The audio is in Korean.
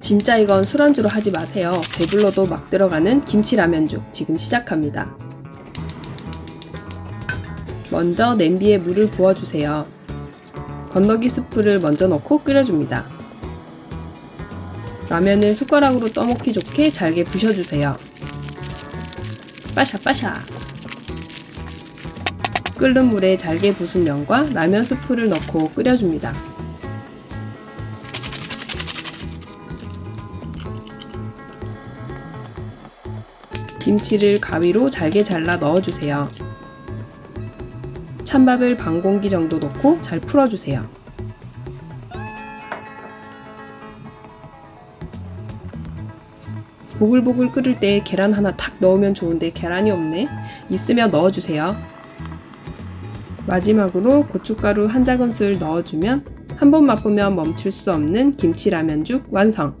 진짜 이건 술안주로 하지 마세요. 배불러도 막 들어가는 김치라면죽 지금 시작합니다. 먼저 냄비에 물을 부어주세요. 건더기 스프를 먼저 넣고 끓여줍니다. 라면을 숟가락으로 떠먹기 좋게 잘게 부셔주세요. 빠샤빠샤. 끓는 물에 잘게 부순 면과 라면 스프를 넣고 끓여줍니다. 김치를 가위로 잘게 잘라 넣어주세요. 찬밥을 반 공기 정도 넣고 잘 풀어주세요. 보글보글 끓을 때 계란 하나 탁 넣으면 좋은데 계란이 없네. 있으면 넣어주세요. 마지막으로 고춧가루 한 작은술 넣어주면 한 번 맛보면 멈출 수 없는 김치라면죽 완성!